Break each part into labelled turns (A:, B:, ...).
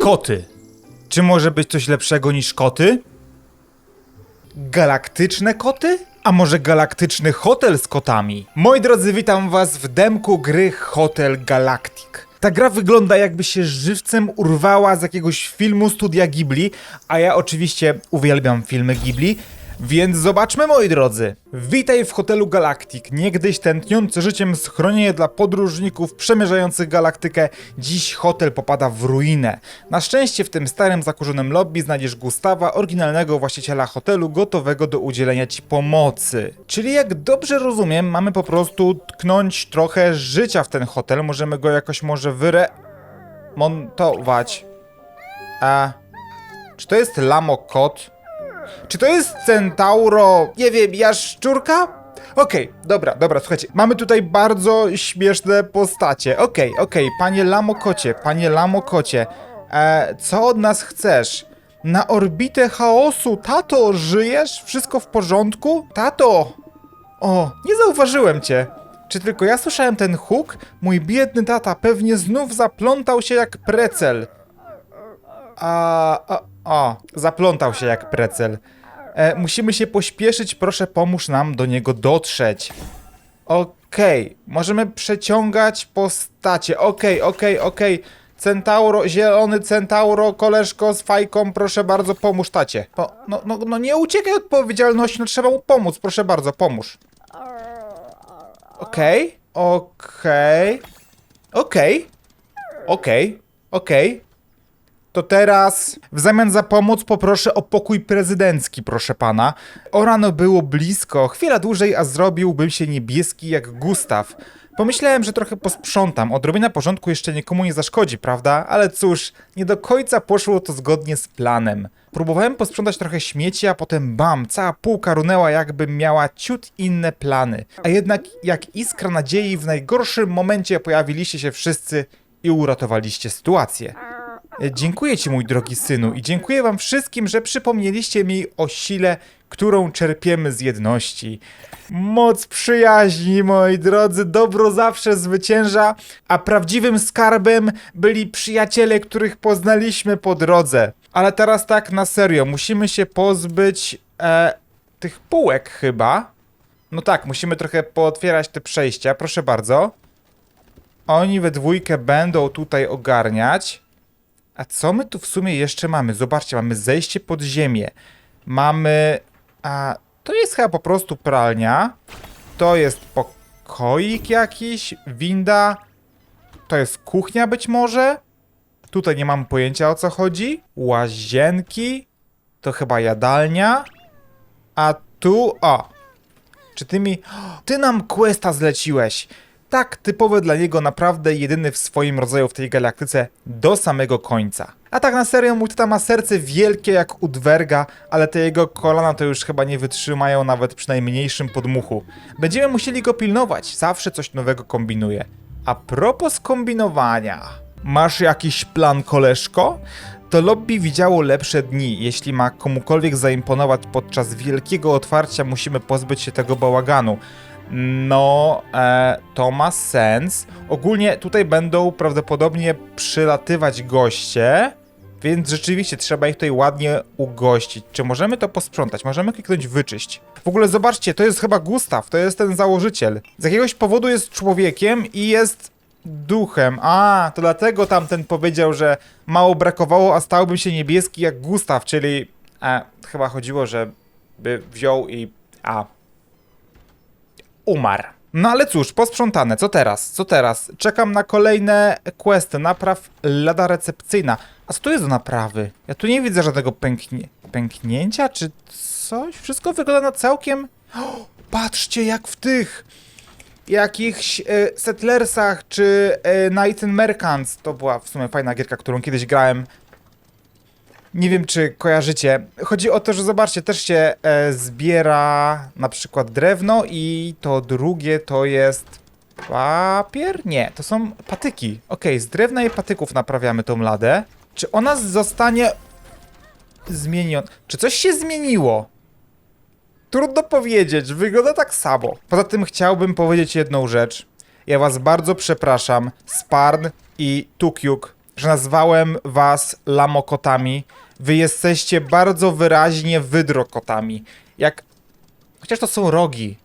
A: Koty. Czy może być coś lepszego niż koty? Galaktyczne koty? A może galaktyczny hotel z kotami? Moi drodzy, witam was w demku gry Hotel Galactic. Ta gra wygląda jakby się żywcem urwała z jakiegoś filmu studia Ghibli, a ja oczywiście uwielbiam filmy Ghibli, więc zobaczmy moi drodzy. Witaj w hotelu Galactic, niegdyś tętniący życiem schronienie dla podróżników przemierzających galaktykę, dziś hotel popada w ruinę. Na szczęście w tym starym zakurzonym lobby znajdziesz Gustawa, oryginalnego właściciela hotelu, gotowego do udzielenia ci pomocy. Czyli jak dobrze rozumiem, mamy po prostu tknąć trochę życia w ten hotel, możemy go jakoś może wyremontować. A czy to jest Lamo Kot? Czy to jest centauro, nie wiem, jaszczurka? Okej, dobra, dobra, słuchajcie, mamy tutaj bardzo śmieszne postacie. Okej, okej, panie Lamokocie, panie Lamokocie, e, co od nas chcesz? Na orbitę chaosu, tato, żyjesz? Wszystko w porządku? Tato! O, nie zauważyłem cię. Czy tylko ja słyszałem ten huk? Mój biedny tata pewnie znów zaplątał się jak precel. A, a, o, zaplątał się jak precel. E, musimy się pośpieszyć, proszę pomóż nam do niego dotrzeć. Okej, możemy przeciągać postacie. Okej, okej, okej. Centauro, zielony centauro, koleżko z fajką, proszę bardzo, pomóż tacie. Po, no, no, no nie uciekaj od odpowiedzialności, no trzeba mu pomóc, proszę bardzo, pomóż. Okej, okej, okej, okej, okej. To teraz w zamian za pomoc poproszę o pokój prezydencki, proszę pana. O rano było blisko, chwila dłużej, a zrobiłbym się niebieski jak Gustaw. Pomyślałem, że trochę posprzątam, odrobina porządku jeszcze nikomu nie zaszkodzi, prawda? Ale cóż, nie do końca poszło to zgodnie z planem. Próbowałem posprzątać trochę śmieci, a potem bam, cała półka runęła jakbym miała ciut inne plany. A jednak jak iskra nadziei w najgorszym momencie pojawiliście się wszyscy i uratowaliście sytuację. E, Dziękuję Ci, mój drogi synu, i dziękuję Wam wszystkim, że przypomnieliście mi o sile, którą czerpiemy z jedności. Moc przyjaźni, moi drodzy, dobro zawsze zwycięża, a prawdziwym skarbem byli przyjaciele, których poznaliśmy po drodze. Ale teraz tak na serio, musimy się pozbyć e, tych półek chyba. No tak, musimy trochę pootwierać te przejścia, proszę bardzo. Oni we dwójkę będą tutaj ogarniać. A co my tu w sumie jeszcze mamy? Zobaczcie, mamy zejście pod ziemię. Mamy. A to jest chyba po prostu pralnia. To jest pokoik jakiś, winda. To jest kuchnia być może. Tutaj nie mam pojęcia o co chodzi. Łazienki. To chyba jadalnia. A tu. O! Czy ty mi. Ty nam questa zleciłeś! Tak, typowy dla niego, naprawdę jedyny w swoim rodzaju w tej galaktyce do samego końca. A tak na serio, mój tata ma serce wielkie jak u dwerga, ale te jego kolana to już chyba nie wytrzymają nawet przy najmniejszym podmuchu. Będziemy musieli go pilnować, zawsze coś nowego kombinuje. A propos kombinowania. Masz jakiś plan, koleżko? To lobby widziało lepsze dni. Jeśli ma komukolwiek zaimponować podczas wielkiego otwarcia, musimy pozbyć się tego bałaganu. No, e, to ma sens. Ogólnie tutaj będą prawdopodobnie przylatywać goście, więc rzeczywiście trzeba ich tutaj ładnie ugościć. Czy możemy to posprzątać? Możemy kliknąć wyczyść. W ogóle zobaczcie, to jest chyba Gustaw, to jest ten założyciel. Z jakiegoś powodu jest człowiekiem i jest duchem. A, to dlatego tamten powiedział, że mało brakowało, a stałbym się niebieski jak Gustaw, czyli e, chyba chodziło, że by wziął i a umarł. No ale cóż, posprzątane, co teraz? Co teraz? Czekam na kolejne questy, napraw lada recepcyjna. A co tu jest do naprawy? Ja tu nie widzę żadnego pęknie... pęknięcia, czy coś? Wszystko wygląda na całkiem... O, patrzcie, jak w tych jakichś e, Settlersach czy e, Night and Merchants. To była w sumie fajna gierka, którą kiedyś grałem. Nie wiem, czy kojarzycie. Chodzi o to, że zobaczcie, też się e, zbiera na przykład drewno i to drugie to jest papier? Nie, to są patyki. Okej, z drewna i patyków naprawiamy tą ladę. Czy ona zostanie zmieniona? Czy coś się zmieniło? Trudno powiedzieć, wygląda tak samo. Poza tym chciałbym powiedzieć jedną rzecz. Ja was bardzo przepraszam, Sparn i Tukiuk, że nazwałem was lamokotami. Wy jesteście bardzo wyraźnie wydrokotami. Jak... Chociaż to są rogi.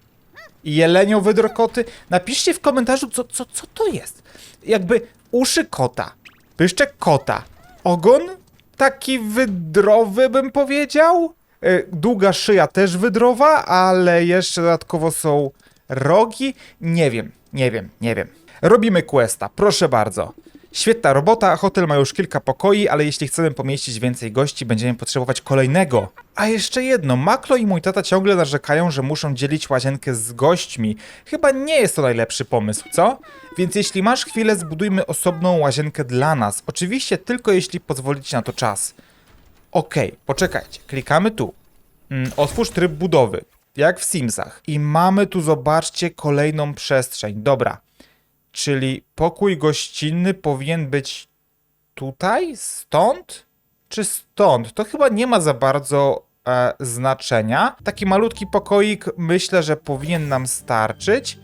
A: I jelenio wydrokoty. Napiszcie w komentarzu, co, co, co to jest. Jakby uszy kota. Pyszczek kota. Ogon taki wydrowy bym powiedział. E, Długa szyja też wydrowa, ale jeszcze dodatkowo są rogi. Nie wiem, nie wiem, nie wiem. Robimy questa, proszę bardzo. Świetna robota, hotel ma już kilka pokoi, ale jeśli chcemy pomieścić więcej gości, będziemy potrzebować kolejnego. A jeszcze jedno, Maklo i mój tata ciągle narzekają, że muszą dzielić łazienkę z gośćmi. Chyba nie jest to najlepszy pomysł, co? Więc jeśli masz chwilę, zbudujmy osobną łazienkę dla nas. Oczywiście tylko jeśli pozwolicie na to czas. Okej, poczekajcie, klikamy tu. Mm, otwórz tryb budowy, jak w Simsach. I mamy tu, zobaczcie, kolejną przestrzeń. Dobra, czyli pokój gościnny powinien być tutaj, stąd, czy stąd? To chyba nie ma za bardzo e, znaczenia. Taki malutki pokoik myślę, że powinien nam starczyć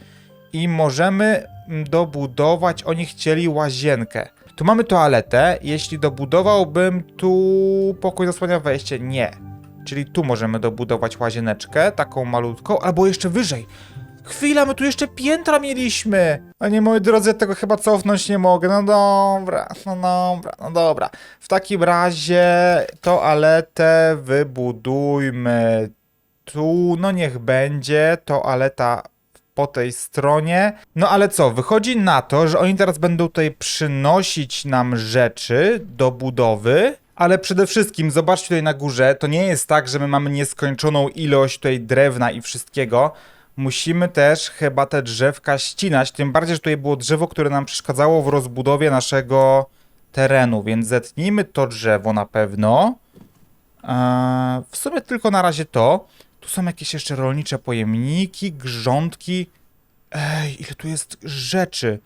A: i możemy mm, dobudować, oni chcieli łazienkę. Tu mamy toaletę, jeśli dobudowałbym tu pokój zasłania wejście, nie. Czyli tu możemy dobudować łazieneczkę, taką malutką, albo jeszcze wyżej. Chwila, my tu jeszcze piętra mieliśmy! A nie, moi drodzy, tego chyba cofnąć nie mogę. No dobra, no dobra, no dobra. W takim razie toaletę wybudujmy tu, no niech będzie toaleta po tej stronie. No ale co, wychodzi na to, że oni teraz będą tutaj przynosić nam rzeczy do budowy. Ale przede wszystkim, zobaczcie tutaj na górze, to nie jest tak, że my mamy nieskończoną ilość tutaj drewna i wszystkiego. Musimy też chyba te drzewka ścinać, tym bardziej, że tutaj było drzewo, które nam przeszkadzało w rozbudowie naszego terenu, więc zetnijmy to drzewo na pewno. Eee, w sumie tylko na razie to. Tu są jakieś jeszcze rolnicze pojemniki, grządki. Ej, ile tu jest rzeczy.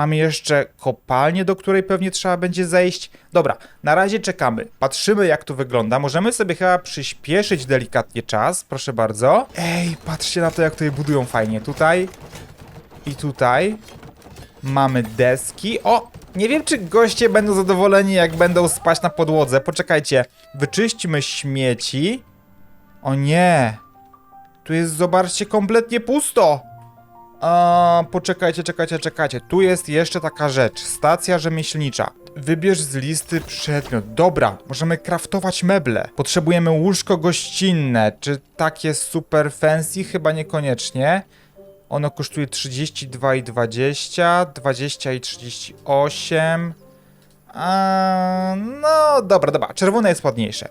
A: Mamy jeszcze kopalnię, do której pewnie trzeba będzie zejść. Dobra, na razie czekamy. Patrzymy, jak to wygląda. Możemy sobie chyba przyspieszyć delikatnie czas. Proszę bardzo. Ej, patrzcie na to, jak tutaj budują fajnie. Tutaj i tutaj mamy deski. O, nie wiem, czy goście będą zadowoleni, jak będą spać na podłodze. Poczekajcie. Wyczyśćmy śmieci. O nie. Tu jest, zobaczcie, kompletnie pusto. A, poczekajcie, czekajcie, czekajcie. Tu jest jeszcze taka rzecz. Stacja rzemieślnicza. Wybierz z listy przedmiot. Dobra, możemy kraftować meble. Potrzebujemy łóżko gościnne. Czy takie super fancy? Chyba niekoniecznie. Ono kosztuje 32,20, 20 i 38. A, no, dobra, dobra. Czerwone jest ładniejsze.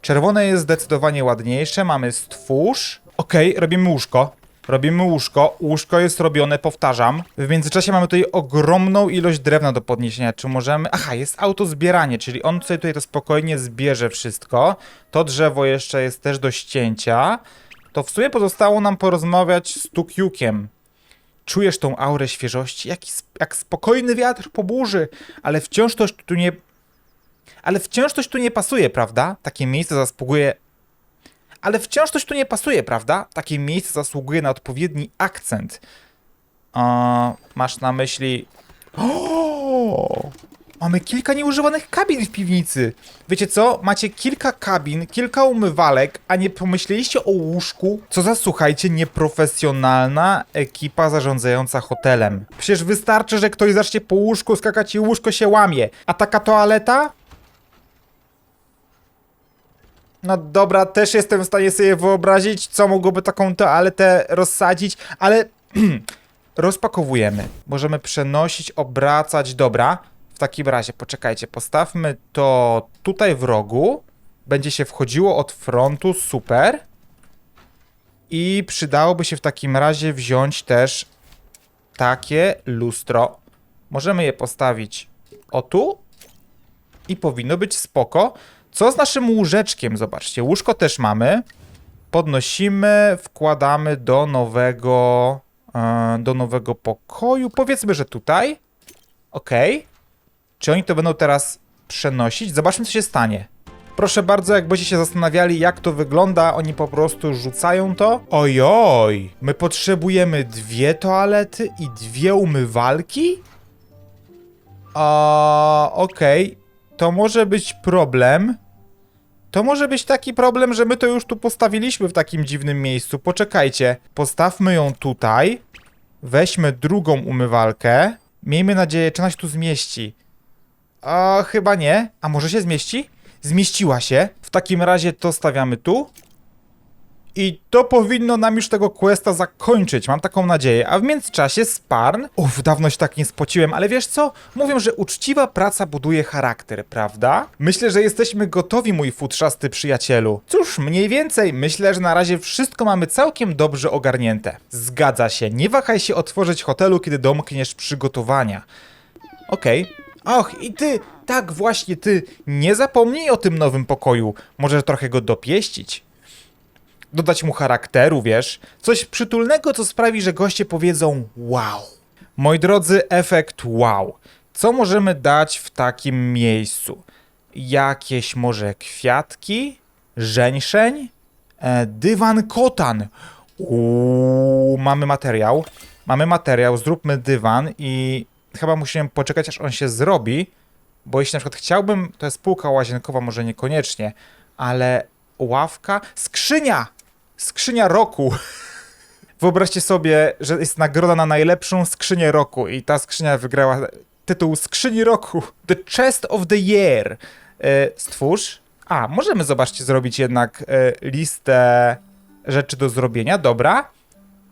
A: Czerwone jest zdecydowanie ładniejsze. Mamy stwórz. Okej, robimy łóżko. Robimy łóżko. Łóżko jest robione, powtarzam. W międzyczasie mamy tutaj ogromną ilość drewna do podniesienia. Czy możemy... Aha, jest autozbieranie, czyli on sobie tutaj to spokojnie zbierze wszystko. To drzewo jeszcze jest też do ścięcia. To w sumie pozostało nam porozmawiać z Tukiukiem. Czujesz tą aurę świeżości? Jaki, sp- jak spokojny wiatr po burzy, ale wciąż coś tu nie... Ale wciąż coś tu nie pasuje, prawda? Takie miejsce zasługuje ale wciąż coś tu nie pasuje, prawda? Takie miejsce zasługuje na odpowiedni akcent. A, masz na myśli. O! Mamy kilka nieużywanych kabin w piwnicy. Wiecie co? Macie kilka kabin, kilka umywalek, a nie pomyśleliście o łóżku? Co za, słuchajcie, nieprofesjonalna ekipa zarządzająca hotelem. Przecież wystarczy, że ktoś zacznie po łóżku skakać i łóżko się łamie. A taka toaleta? No dobra, też jestem w stanie sobie wyobrazić, co mogłoby taką toaletę rozsadzić, ale rozpakowujemy. Możemy przenosić, obracać. Dobra, w takim razie poczekajcie, postawmy to tutaj w rogu. Będzie się wchodziło od frontu, super. I przydałoby się w takim razie wziąć też takie lustro. Możemy je postawić o tu i powinno być spoko. Co z naszym łóżeczkiem? Zobaczcie, łóżko też mamy. Podnosimy, wkładamy do nowego, e, do nowego pokoju. Powiedzmy, że tutaj. Ok. Czy oni to będą teraz przenosić? Zobaczmy, co się stanie. Proszę bardzo, jak będziecie się zastanawiali, jak to wygląda, oni po prostu rzucają to. Ojoj, my potrzebujemy dwie toalety i dwie umywalki? A, okej. To może być problem. To może być taki problem, że my to już tu postawiliśmy w takim dziwnym miejscu. Poczekajcie. Postawmy ją tutaj. Weźmy drugą umywalkę. Miejmy nadzieję, czy ona się tu zmieści. A, chyba nie. A może się zmieści? Zmieściła się. W takim razie to stawiamy tu. I to powinno nam już tego questa zakończyć, mam taką nadzieję. A w międzyczasie Sparn... Uff, dawno się tak nie spociłem, ale wiesz co? Mówią, że uczciwa praca buduje charakter, prawda? Myślę, że jesteśmy gotowi, mój futrzasty przyjacielu. Cóż, mniej więcej, myślę, że na razie wszystko mamy całkiem dobrze ogarnięte. Zgadza się, nie wahaj się otworzyć hotelu, kiedy domkniesz przygotowania. Okej. Och, i ty, tak właśnie ty, nie zapomnij o tym nowym pokoju. Możesz trochę go dopieścić dodać mu charakteru, wiesz? Coś przytulnego, co sprawi, że goście powiedzą wow. Moi drodzy, efekt wow. Co możemy dać w takim miejscu? Jakieś może kwiatki? Żeńszeń? E, dywan kotan. Uuu, mamy materiał. Mamy materiał, zróbmy dywan i chyba musimy poczekać, aż on się zrobi, bo jeśli na przykład chciałbym, to jest półka łazienkowa, może niekoniecznie, ale ławka, skrzynia! Skrzynia roku. Wyobraźcie sobie, że jest nagroda na najlepszą skrzynię roku i ta skrzynia wygrała tytuł skrzyni roku. The Chest of the Year. E, stwórz. A, możemy, zobaczcie, zrobić jednak e, listę rzeczy do zrobienia. Dobra.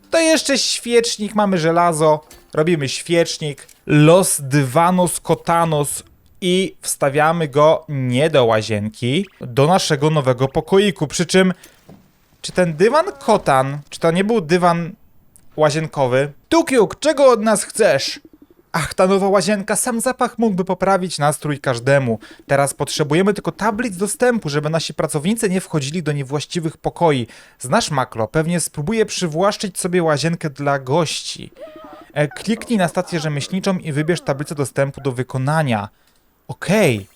A: To jeszcze świecznik, mamy żelazo. Robimy świecznik. Los dywanos kotanos i wstawiamy go nie do łazienki, do naszego nowego pokoiku. Przy czym czy ten dywan kotan, czy to nie był dywan łazienkowy? Tukiuk, czego od nas chcesz? Ach, ta nowa łazienka, sam zapach mógłby poprawić nastrój każdemu. Teraz potrzebujemy tylko tablic dostępu, żeby nasi pracownicy nie wchodzili do niewłaściwych pokoi. Znasz maklo, pewnie spróbuję przywłaszczyć sobie łazienkę dla gości. E, kliknij na stację rzemieślniczą i wybierz tablicę dostępu do wykonania. Okej.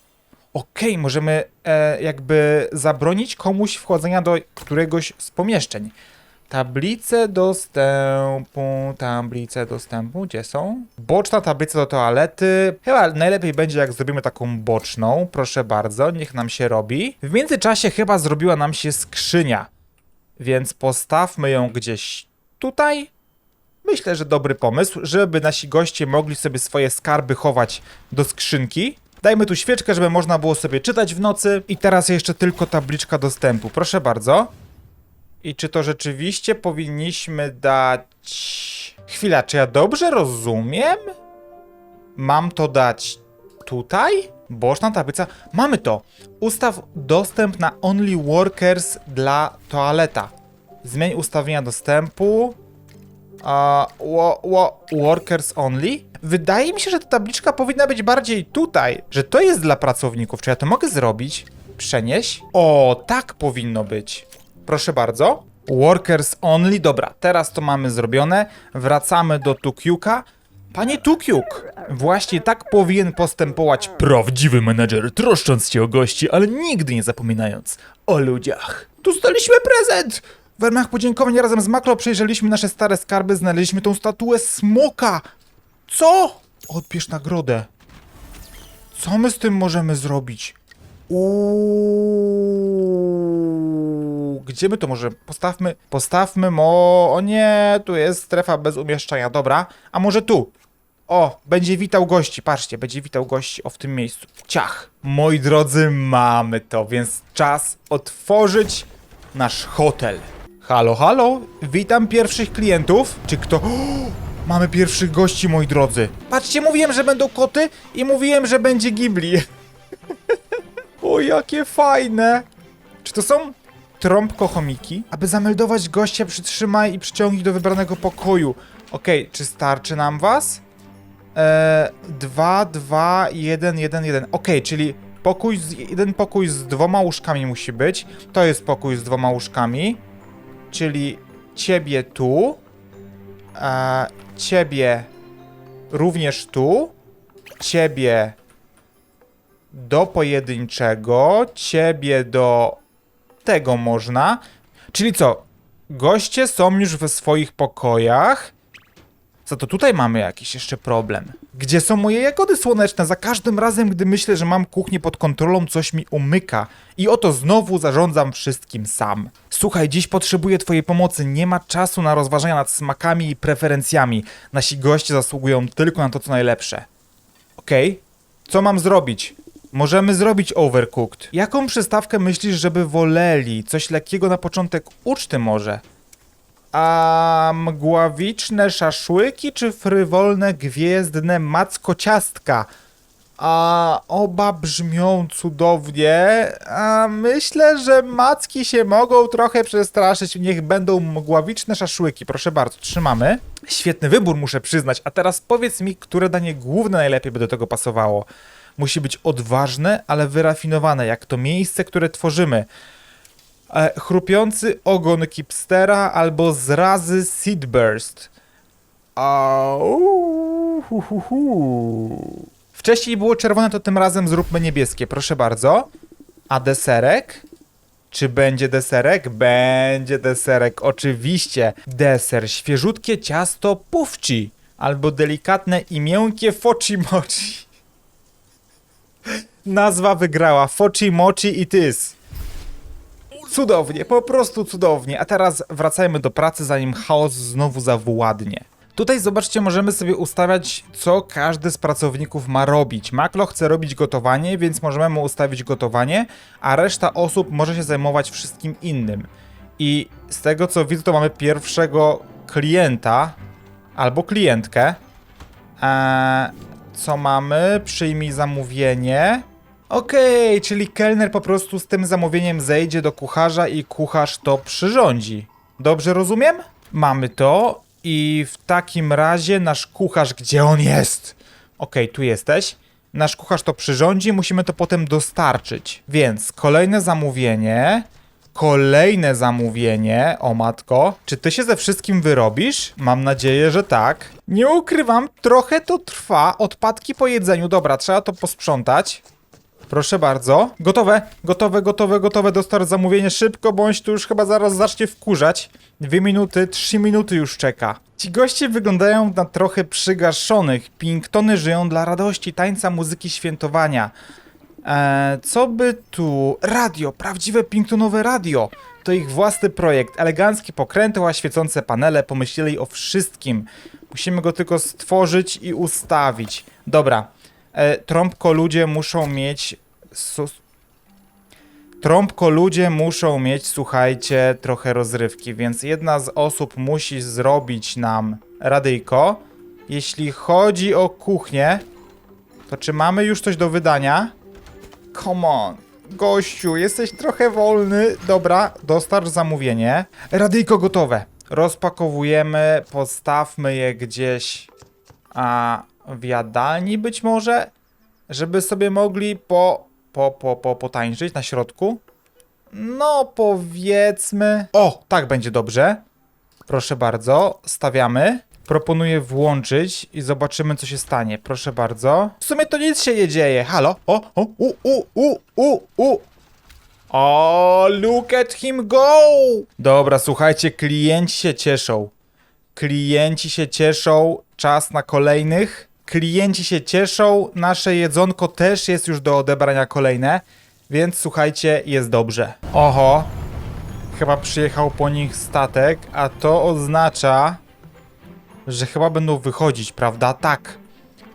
A: Okej, możemy e, jakby zabronić komuś wchodzenia do któregoś z pomieszczeń. Tablice dostępu, tablice dostępu, gdzie są? Boczna tablica do toalety. Chyba najlepiej będzie, jak zrobimy taką boczną. Proszę bardzo, niech nam się robi. W międzyczasie chyba zrobiła nam się skrzynia. Więc postawmy ją gdzieś tutaj. Myślę, że dobry pomysł, żeby nasi goście mogli sobie swoje skarby chować do skrzynki. Dajmy tu świeczkę, żeby można było sobie czytać w nocy. I teraz jeszcze tylko tabliczka dostępu. Proszę bardzo. I czy to rzeczywiście powinniśmy dać... Chwila, czy ja dobrze rozumiem? Mam to dać tutaj? Boczna tablica. Mamy to. Ustaw dostęp na Only Workers dla toaleta. Zmień ustawienia dostępu. A, wo, wo, workers only? Wydaje mi się, że ta tabliczka powinna być bardziej tutaj, że to jest dla pracowników. Czy ja to mogę zrobić? Przenieść? O, tak powinno być. Proszę bardzo. Workers only. Dobra, teraz to mamy zrobione. Wracamy do Tukiuka. Panie Tukiuk, właśnie tak powinien postępować prawdziwy menedżer, troszcząc się o gości, ale nigdy nie zapominając o ludziach. Dostaliśmy prezent! W ramach podziękowań razem z Makro przejrzeliśmy nasze stare skarby, znaleźliśmy tą statuę smoka. Co? Odbierz nagrodę. Co my z tym możemy zrobić? Uuu, gdzie my to może postawmy? Postawmy mo... O nie, tu jest strefa bez umieszczania. Dobra, a może tu? O, będzie witał gości. Patrzcie, będzie witał gości o w tym miejscu. Ciach. Moi drodzy, mamy to, więc czas otworzyć nasz hotel. Halo, halo, witam pierwszych klientów. Czy kto... Mamy pierwszych gości, moi drodzy. Patrzcie, mówiłem, że będą koty i mówiłem, że będzie Ghibli. o, jakie fajne. Czy to są trąbko-chomiki? Aby zameldować gościa, przytrzymaj i przyciągnij do wybranego pokoju. Okej, czy starczy nam was? Eee, 2, 2, 1, 1, 1. Okej, czyli pokój z, jeden pokój z dwoma łóżkami musi być. To jest pokój z dwoma łóżkami. Czyli ciebie tu. E, ciebie również tu. Ciebie do pojedynczego. Ciebie do tego można. Czyli co? Goście są już we swoich pokojach. Za to tutaj mamy jakiś jeszcze problem. Gdzie są moje jagody słoneczne? Za każdym razem, gdy myślę, że mam kuchnię pod kontrolą, coś mi umyka. I oto znowu zarządzam wszystkim sam. Słuchaj, dziś potrzebuję twojej pomocy. Nie ma czasu na rozważania nad smakami i preferencjami. Nasi goście zasługują tylko na to, co najlepsze. Okej, co mam zrobić? Możemy zrobić overcooked. Jaką przystawkę myślisz, żeby woleli? Coś lekkiego na początek uczty może? A mgławiczne szaszłyki czy frywolne gwiezdne macko ciastka? A oba brzmią cudownie. A myślę, że macki się mogą trochę przestraszyć. Niech będą mgławiczne szaszłyki. Proszę bardzo, trzymamy. Świetny wybór, muszę przyznać. A teraz powiedz mi, które danie główne najlepiej by do tego pasowało. Musi być odważne, ale wyrafinowane, jak to miejsce, które tworzymy. E, chrupiący ogon kipstera albo zrazy seedburst. Au, hu, hu, hu. Wcześniej było czerwone, to tym razem zróbmy niebieskie, proszę bardzo. A deserek? Czy będzie deserek? Będzie deserek, oczywiście. Deser, świeżutkie ciasto pufci. Albo delikatne i miękkie foci mochi. Nazwa wygrała. Foci mochi i tys. Cudownie, po prostu cudownie. A teraz wracajmy do pracy, zanim chaos znowu zawładnie. Tutaj zobaczcie, możemy sobie ustawiać, co każdy z pracowników ma robić. Maklo chce robić gotowanie, więc możemy mu ustawić gotowanie, a reszta osób może się zajmować wszystkim innym. I z tego co widzę, to mamy pierwszego klienta albo klientkę. Eee, co mamy? Przyjmij zamówienie. Okej, czyli kelner po prostu z tym zamówieniem zejdzie do kucharza i kucharz to przyrządzi. Dobrze rozumiem? Mamy to i w takim razie nasz kucharz, gdzie on jest? Okej, tu jesteś. Nasz kucharz to przyrządzi, musimy to potem dostarczyć. Więc kolejne zamówienie. Kolejne zamówienie, o matko. Czy ty się ze wszystkim wyrobisz? Mam nadzieję, że tak. Nie ukrywam, trochę to trwa. Odpadki po jedzeniu. Dobra, trzeba to posprzątać. Proszę bardzo. Gotowe, gotowe, gotowe, gotowe. Dostarcz zamówienie szybko, bądź tu już chyba zaraz zacznie wkurzać. Dwie minuty, trzy minuty już czeka. Ci goście wyglądają na trochę przygaszonych. Pingtony żyją dla radości, tańca, muzyki, świętowania. Eee, co by tu? Radio, prawdziwe pingtonowe radio. To ich własny projekt. Eleganckie pokrętła, świecące panele, pomyśleli o wszystkim. Musimy go tylko stworzyć i ustawić. Dobra. E, trąbko ludzie muszą mieć. Sus... Trąbko ludzie muszą mieć, słuchajcie, trochę rozrywki, więc jedna z osób musi zrobić nam radyjko. Jeśli chodzi o kuchnię, to czy mamy już coś do wydania? Come on. Gościu, jesteś trochę wolny. Dobra, dostarcz zamówienie. Radyjko gotowe. Rozpakowujemy, postawmy je gdzieś a, w jadalni być może, żeby sobie mogli po, po, po, po, potańczyć na środku. No, powiedzmy... O, tak będzie dobrze. Proszę bardzo, stawiamy. Proponuję włączyć i zobaczymy, co się stanie. Proszę bardzo. W sumie to nic się nie dzieje. Halo? O, o, u, u, u, u, u. O, look at him go! Dobra, słuchajcie, klienci się cieszą. Klienci się cieszą, czas na kolejnych. Klienci się cieszą, nasze jedzonko też jest już do odebrania kolejne, więc słuchajcie, jest dobrze. Oho, chyba przyjechał po nich statek, a to oznacza, że chyba będą wychodzić, prawda? Tak.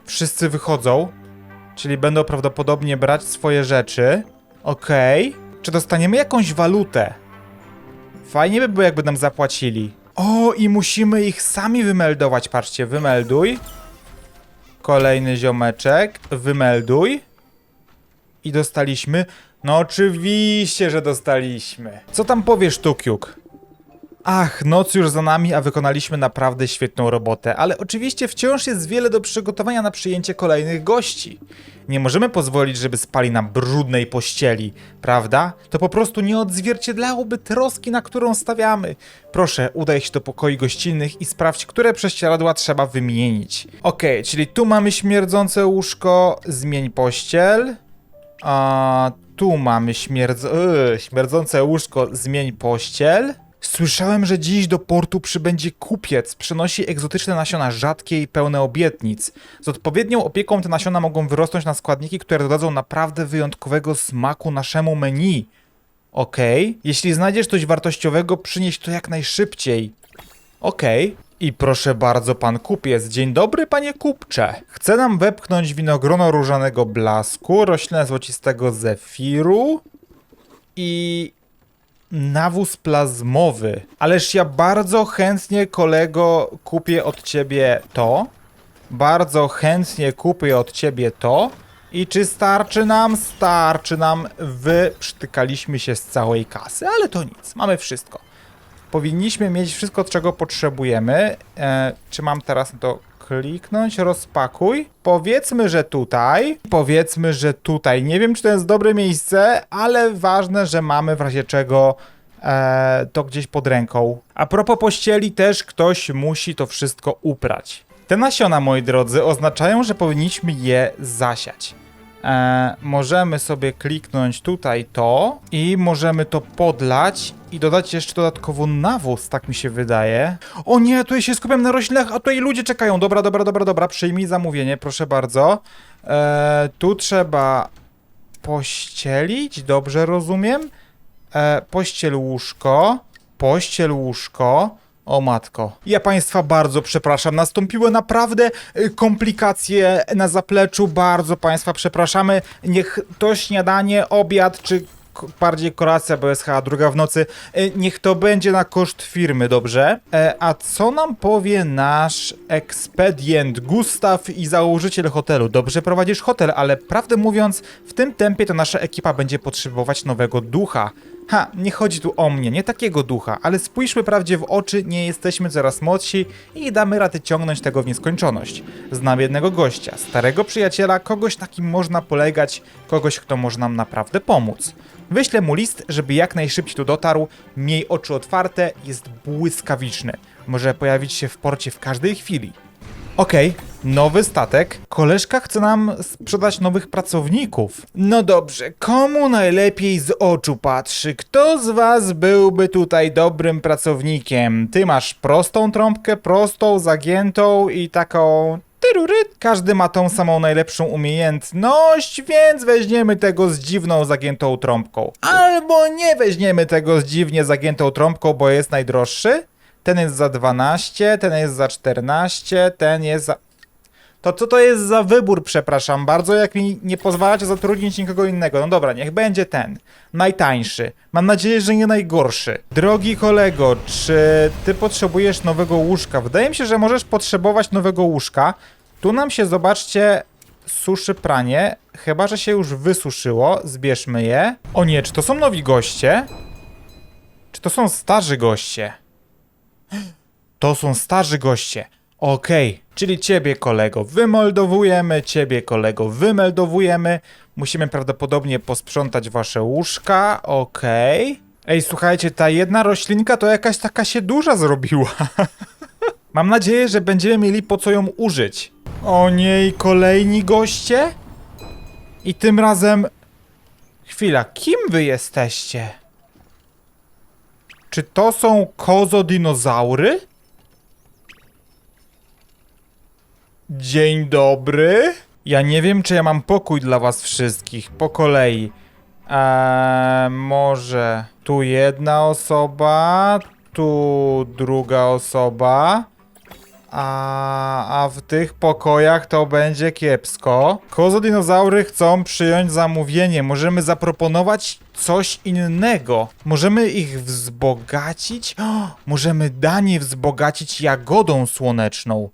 A: Wszyscy wychodzą, czyli będą prawdopodobnie brać swoje rzeczy. Okej. Czy dostaniemy jakąś walutę? Fajnie by było, jakby nam zapłacili. O, i musimy ich sami wymeldować. Patrzcie, wymelduj. Kolejny ziomeczek, wymelduj. I dostaliśmy. No oczywiście, że dostaliśmy. Co tam powiesz, Tukiuk? Ach, noc już za nami, a wykonaliśmy naprawdę świetną robotę, ale oczywiście wciąż jest wiele do przygotowania na przyjęcie kolejnych gości. Nie możemy pozwolić, żeby spali na brudnej pościeli, prawda? To po prostu nie odzwierciedlałoby troski, na którą stawiamy. Proszę, udaj się do pokoi gościnnych i sprawdź, które prześcieradła trzeba wymienić. Okej, czyli tu mamy śmierdzące łóżko, zmień pościel. A tu mamy śmierdz... yy, śmierdzące łóżko, zmień pościel. Słyszałem, że dziś do portu przybędzie kupiec. Przynosi egzotyczne nasiona, rzadkie i pełne obietnic. Z odpowiednią opieką te nasiona mogą wyrosnąć na składniki, które dodadzą naprawdę wyjątkowego smaku naszemu menu. Okej. Jeśli znajdziesz coś wartościowego, przynieś to jak najszybciej. Okej. I proszę bardzo, pan kupiec. Dzień dobry, panie kupcze. Chce nam wepchnąć winogrono różanego blasku, roślinę złocistego zefiru i nawóz plazmowy. Ależ ja bardzo chętnie, kolego, kupię od ciebie to. Bardzo chętnie kupię od ciebie to. I czy starczy nam? Starczy nam. Wyprztykaliśmy się z całej kasy, ale to nic. Mamy wszystko. Powinniśmy mieć wszystko, czego potrzebujemy. E, czy mam teraz to kliknąć? Rozpakuj. Powiedzmy, że tutaj. Powiedzmy, że tutaj. Nie wiem, czy to jest dobre miejsce, ale ważne, że mamy w razie czego e, to gdzieś pod ręką. A propos pościeli, też ktoś musi to wszystko uprać. Te nasiona, moi drodzy, oznaczają, że powinniśmy je zasiać. E, możemy sobie kliknąć tutaj to i możemy to podlać i dodać jeszcze dodatkowo nawóz, tak mi się wydaje. O nie, tutaj się skupiam na roślinach, a tutaj ludzie czekają. Dobra, dobra, dobra, dobra, przyjmij zamówienie, proszę bardzo. E, tu trzeba pościelić, dobrze rozumiem? E, pościel łóżko, pościel łóżko. O matko. Ja państwa bardzo przepraszam. Nastąpiły naprawdę y, komplikacje na zapleczu. Bardzo państwa przepraszamy. Niech to śniadanie, obiad czy bardziej kolacja, bo jest chyba druga w nocy. y, Niech to będzie na koszt firmy, dobrze? E, A co nam powie nasz ekspedient Gustaw i założyciel hotelu? Dobrze prowadzisz hotel, ale prawdę mówiąc, w tym tempie to nasza ekipa będzie potrzebować nowego ducha. Ha, nie chodzi tu o mnie, nie takiego ducha, ale spójrzmy prawdzie w oczy, nie jesteśmy coraz młodsi i damy radę ciągnąć tego w nieskończoność. Znam jednego gościa, starego przyjaciela, kogoś na kim można polegać, kogoś, kto może nam naprawdę pomóc. Wyślę mu list, żeby jak najszybciej tu dotarł, miej oczy otwarte, jest błyskawiczny. Może pojawić się w porcie w każdej chwili. Okej, nowy statek. Koleżka chce nam sprzedać nowych pracowników. No dobrze, komu najlepiej z oczu patrzy? Kto z was byłby tutaj dobrym pracownikiem? Ty masz prostą trąbkę, prostą, zagiętą i taką... tyruryt. Każdy ma tą samą najlepszą umiejętność, więc weźmiemy tego z dziwną zagiętą trąbką. Albo nie weźmiemy tego z dziwnie zagiętą trąbką, bo jest najdroższy. Ten jest za 12, ten jest za 14, ten jest za... To co to jest za wybór, przepraszam bardzo, jak mi nie pozwalacie zatrudnić nikogo innego. No dobra, niech będzie ten. Najtańszy. Mam nadzieję, że nie najgorszy. Drogi kolego, czy ty potrzebujesz nowego łóżka? Wydaje mi się, że możesz potrzebować nowego łóżka. Tu nam się, zobaczcie, suszy pranie. Chyba, że się już wysuszyło. Zbierzmy je. O nie, czy to są nowi goście? Czy to są starzy goście? To są starzy goście. Okej, czyli ciebie kolego wymeldowujemy, ciebie kolego wymeldowujemy. Musimy prawdopodobnie posprzątać wasze łóżka. Okej. Ej, słuchajcie, ta jedna roślinka to jakaś taka się duża zrobiła. Mam nadzieję, że będziemy mieli po co ją użyć. O nie, i kolejni goście? I tym razem... Chwila, kim wy jesteście? Czy to są kozodinozaury? Dzień dobry. Ja nie wiem, czy ja mam pokój dla was wszystkich, po kolei. Eee, może tu jedna osoba, tu druga osoba. A, a w tych pokojach to będzie kiepsko. Kozodinozaury chcą przyjąć zamówienie. Możemy zaproponować coś innego. Możemy ich wzbogacić. O, możemy danie wzbogacić jagodą słoneczną.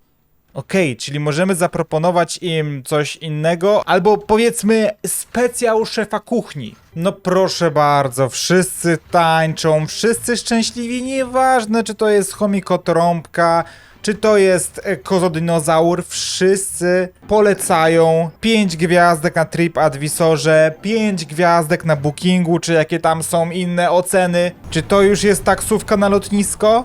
A: Okej, czyli możemy zaproponować im coś innego, albo powiedzmy specjał szefa kuchni. No proszę bardzo, wszyscy tańczą, wszyscy szczęśliwi, nieważne czy to jest chomikotrąbka, czy to jest e, kozodinozaur, wszyscy polecają 5 gwiazdek na TripAdvisorze, 5 gwiazdek na Bookingu, czy jakie tam są inne oceny. Czy to już jest taksówka na lotnisko?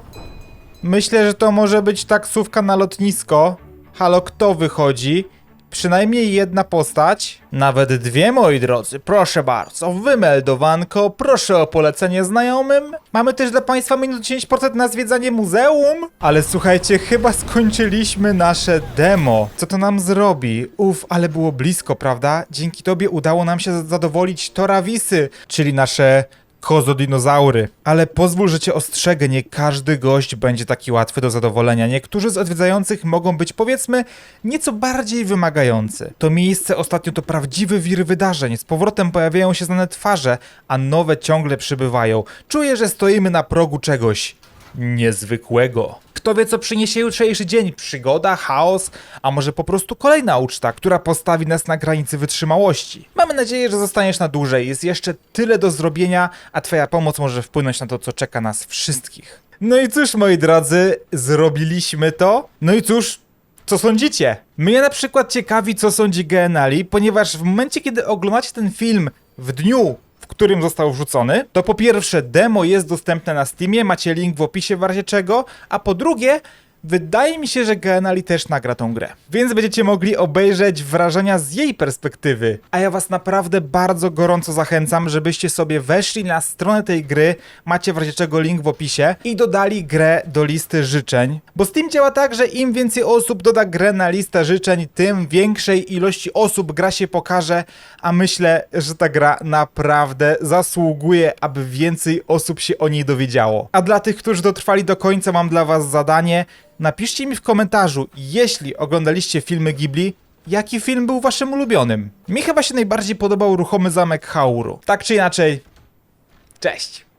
A: Myślę, że to może być taksówka na lotnisko. Halo, kto wychodzi? Przynajmniej jedna postać, nawet dwie moi drodzy, proszę bardzo, wymeldowanko, proszę o polecenie znajomym. Mamy też dla Państwa minut 10% na zwiedzanie muzeum. Ale słuchajcie, chyba skończyliśmy nasze demo. Co to nam zrobi? Uf, ale było blisko, prawda? Dzięki Tobie udało nam się zadowolić Torawisy, czyli nasze kozodinozaury. Ale pozwól, że cię ostrzegę, nie każdy gość będzie taki łatwy do zadowolenia. Niektórzy z odwiedzających mogą być, powiedzmy, nieco bardziej wymagający. To miejsce ostatnio to prawdziwy wir wydarzeń. Z powrotem pojawiają się znane twarze, a nowe ciągle przybywają. Czuję, że stoimy na progu czegoś niezwykłego. Kto wie, co przyniesie jutrzejszy dzień? Przygoda, chaos, a może po prostu kolejna uczta, która postawi nas na granicy wytrzymałości. Mamy nadzieję, że zostaniesz na dłużej. Jest jeszcze tyle do zrobienia, a Twoja pomoc może wpłynąć na to, co czeka nas wszystkich. No i cóż, moi drodzy, zrobiliśmy to. No i cóż, co sądzicie? Mnie na przykład ciekawi, co sądzi Genali, ponieważ w momencie, kiedy oglądacie ten film w dniu, w którym został wrzucony, to po pierwsze demo jest dostępne na Steamie, macie link w opisie w razie czego, a po drugie wydaje mi się, że Genali też nagra tą grę. Więc będziecie mogli obejrzeć wrażenia z jej perspektywy. A ja was naprawdę bardzo gorąco zachęcam, żebyście sobie weszli na stronę tej gry, macie w razie czego link w opisie i dodali grę do listy życzeń. Bo Steam działa tak, że im więcej osób doda grę na listę życzeń, tym większej ilości osób gra się pokaże, a myślę, że ta gra naprawdę zasługuje, aby więcej osób się o niej dowiedziało. A dla tych, którzy dotrwali do końca, mam dla was zadanie. Napiszcie mi w komentarzu, jeśli oglądaliście filmy Ghibli, jaki film był waszym ulubionym. Mi chyba się najbardziej podobał Ruchomy Zamek Hauru. Tak czy inaczej, cześć!